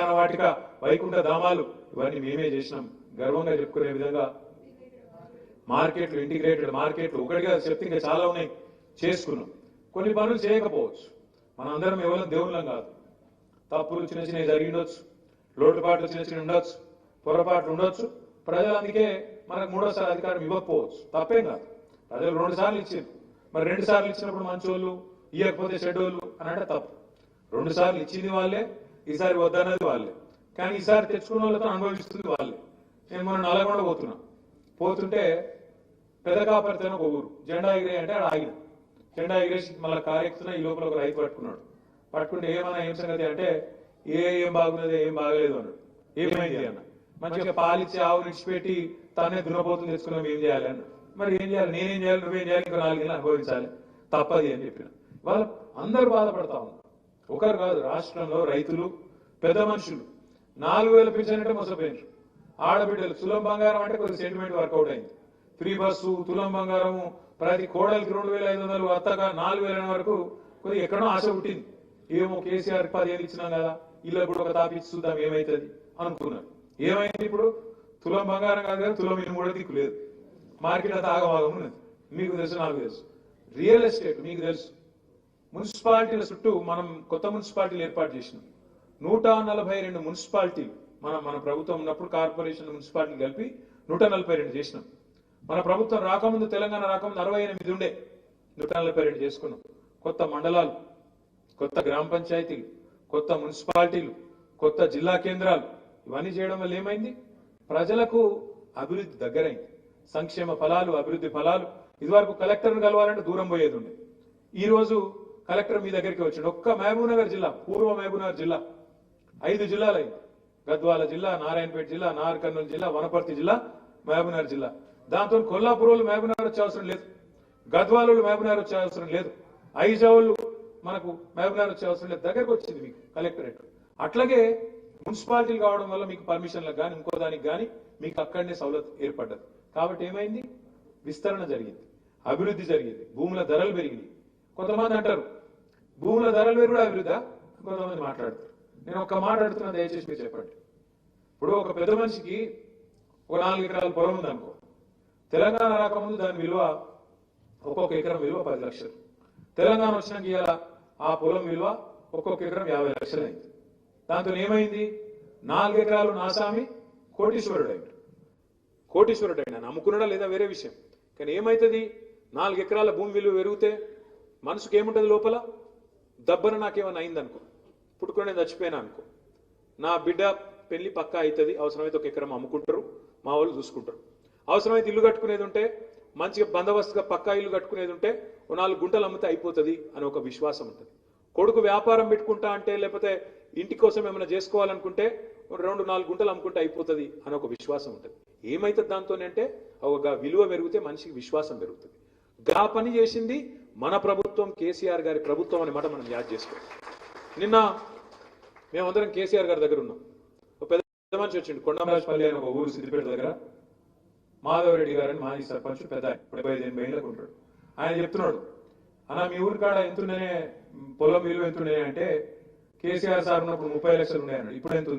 వాటిక వైకుంఠ ధామాలు ఇవన్నీ మేమే చేసినాం. గర్వంగా చెప్పుకునే విధంగా మార్కెట్లు ఇంటిగ్రేటెడ్ మార్కెట్లు ఒకటిగా చెప్తే ఇంకా చాలా ఉన్నాయి. చేసుకున్నాం. కొన్ని పనులు చేయకపోవచ్చు. మన అందరం ఎవరు దేవుళ్ళం కాదు. తప్పులు చిన్న చిన్నవి జరిగి ఉండొచ్చు. లోటుపాట్లు చిన్న చిన్న ఉండొచ్చు. పొరపాట్లు ఉండొచ్చు. ప్రజలు అందుకే మనకు మూడోసారి అధికారం ఇవ్వకపోవచ్చు. తప్పేం కాదు. ప్రజలు రెండు సార్లు ఇచ్చారు మరి రెండు సార్లు ఇచ్చినప్పుడు మంచోళ్ళు ఇవ్వకపోతే చెడ్డోళ్ళు అని అంటే తప్పు. రెండు సార్లు ఇచ్చింది వాళ్ళే ఈసారి వద్దన్నది వాళ్ళే. కానీ ఈసారి తెచ్చుకున్న వాళ్ళతో అనుభవిస్తుంది వాళ్ళే. నేను మొన్న నల్లగొండ పోతున్నా. పోతుంటే పెద్ద ఒక ఊరు. జెండా ఎగిరే అంటే ఆడ ఆగిన. జెండా ఎగిరేసి మళ్ళీ కారెక్కుతున్నా ఈ లోపల ఒక రైతు పట్టుకున్నాడు. పట్టుకుంటే ఏమన్నా ఏం సంగతి అంటే ఏ ఏం బాగున్నది ఏం బాగలేదు అన్నాడు. ఏమైంది అన్న? మంచిగా పాలిచ్చి ఆవు నిడిచిపెట్టి తానే దున్నపోతుంది తెచ్చుకున్నాం ఏం చేయాలి అన్న మరి ఏం చేయాలి? నేనేం చేయాలి? నువ్వేం చేయాలి? ఇంకా నాలుగేళ్ళు అనుభవించాలి. తప్పది అని చెప్పిన. వాళ్ళు అందరూ బాధపడతా ఉన్నారు. ఒకరు కాదు రాష్ట్రంలో రైతులు పెద్ద మనుషులు. నాలుగు వేల పింఛన్ అంటే మోసపోయినారు. ఆడబిడ్డలు తులం బంగారం అంటే కొద్దిగా సెంటిమెంట్ వర్కౌట్ అయింది. ఫ్రీ బస్సు తులం బంగారము ప్రతి కోడలికి రెండు వేల ఐదు వందలు అత్తగా నాలుగు వేల వరకు కొద్దిగా ఎక్కడో ఆశ పుట్టింది. ఏమో కేసీఆర్ పదిహేను ఇచ్చినాం కదా ఇల్లు కూడా ఒక తాపిచ్చి చూద్దాం ఏమైతుంది? అనుకున్నారు. ఏమైంది ఇప్పుడు? తులం బంగారం కాదు కదా తులం ఇల్లు కూడా దిక్కు లేదు. మార్కెట్ అంతా ఆగమాగం ఉన్నది. మీకు తెలుసు నాకు తెలుసు. రియల్ ఎస్టేట్ మీకు తెలుసు. మున్సిపాలిటీల చుట్టూ మనం కొత్త మున్సిపాలిటీలు ఏర్పాటు చేసినాం. నూట నలభై రెండు మున్సిపాలిటీలు మనం మన ప్రభుత్వం ఉన్నప్పుడు కార్పొరేషన్ మున్సిపాలిటీలు కలిపి నూట నలభై రెండు చేసినాం. మన ప్రభుత్వం రాకముందు తెలంగాణ రాకముందు అరవై ఎనిమిది ఉండే. నూట నలభై రెండు చేసుకున్నాం. కొత్త మండలాలు కొత్త గ్రామ పంచాయతీలు కొత్త మున్సిపాలిటీలు కొత్త జిల్లా కేంద్రాలు ఇవన్నీ చేయడం వల్ల ఏమైంది? ప్రజలకు అభివృద్ధి దగ్గరైంది. సంక్షేమ ఫలాలు అభివృద్ధి ఫలాలు. ఇదివరకు కలెక్టర్ను కలవాలంటే దూరం పోయేది ఉండే. ఈరోజు కలెక్టర్ మీ దగ్గరికి వచ్చాడు. ఒక్క మహబూబ్నగర్ జిల్లా పూర్వ మహబూబ్నగర్ జిల్లా. ఐదు జిల్లాలు అయింది గద్వాల జిల్లా నారాయణపేట జిల్లా నార్ కర్నూలు జిల్లా వనపర్తి జిల్లా మహబూబ్నగర్ జిల్లా. దాంతో కొల్లాపూర్ వాళ్ళు మహబూబ్నగర్ వచ్చే అవసరం లేదు. గద్వాల మహబూబ్నగర్ వచ్చే అవసరం లేదు. ఐజావులు మనకు మహబూబ్నగర్ వచ్చే అవసరం లేదు. దగ్గరకు వచ్చింది మీకు కలెక్టరేట్. అట్లాగే మున్సిపాలిటీలు కావడం వల్ల మీకు పర్మిషన్లకు కానీ ఇంకో దానికి కానీ మీకు అక్కడనే సౌలత్ ఏర్పడ్డది. కాబట్టి ఏమైంది? విస్తరణ జరిగింది. అభివృద్ధి జరిగింది. భూముల ధరలు పెరిగినాయి. కొంతమంది అంటారు భూముల ధరలు కూడా అభివృద్ధా కొంతమంది మాట్లాడుతారు నేను ఒక మాట దయచేసి మీరు చెప్పండి. ఇప్పుడు ఒక పెద్ద మనిషికి ఒక నాలుగు ఎకరాల పొలం ఉందనుకో. తెలంగాణ రాకముందు దాని విలువ ఒక్కొక్క ఎకరం విలువ పది లక్షలు. తెలంగాణ వచ్చినాక ఇవాళ ఆ పొలం విలువ ఒక్కొక్క ఎకరం యాభై లక్షలు అయింది దాంతో ఏమైంది? నాలుగు ఎకరాలు నాసామి కోటీశ్వరుడు అయింది కోటీశ్వరుడు అయినా నమ్ముకున్నాడా లేదా వేరే విషయం. కానీ ఏమవుతుంది నాలుగు ఎకరాల భూమి విలువ పెరిగితే మనసుకు ఏముంటుంది లోపల? దబ్బన నాకేమైనా అయిందనుకో పుట్టుకొని నేను చచ్చిపోయినా అనుకో నా బిడ్డ పెళ్ళి పక్కా అవుతుంది అవసరమైతే ఒక ఎకరం అమ్ముకుంటారు మా వాళ్ళు చూసుకుంటారు. అవసరమైతే ఇల్లు కట్టుకునేది ఉంటే మంచిగా బందోబస్తుగా పక్కా ఇల్లు కట్టుకునేది ఉంటే నాలుగు గుంటలు అమ్మితే అయిపోతుంది అని ఒక విశ్వాసం ఉంటుంది. కొడుకు వ్యాపారం పెట్టుకుంటా అంటే లేకపోతే ఇంటి కోసం ఏమైనా చేసుకోవాలనుకుంటే రెండు నాలుగు గుంటలు అమ్ముకుంటే అయిపోతుంది అని ఒక విశ్వాసం ఉంటుంది. ఏమైతుంది దాంతో అంటే ఒక విలువ పెరిగితే మనిషికి విశ్వాసం పెరుగుతుంది. గా పని చేసింది మన ప్రభుత్వం కేసీఆర్ గారి ప్రభుత్వం అనే మాట మనం యాద్ చేసుకోవాలి. నిన్న మేమందరం కేసీఆర్ గారి దగ్గర ఉన్నాం. ఒక పెద్ద మనిషి వచ్చిండు కొండమరాజపల్లి అని ఒక ఊరు సిద్దిపేట దగ్గర. మాధవరెడ్డి గారని మాజీ సర్పంచ్ పెద్ద డెబ్బై ఐదు ఎనభై ఏళ్ళకు ఉంటాడు. ఆయన చెప్తున్నాడు అన్న మీ ఊరి కాడ ఎంతుండేనే పొలం విలువ ఎంతుండే అంటే కేసీఆర్ సార్ ఉన్నప్పుడు ముప్పై లక్షలు ఉన్నాయన్నాడు. ఇప్పుడు ఎంత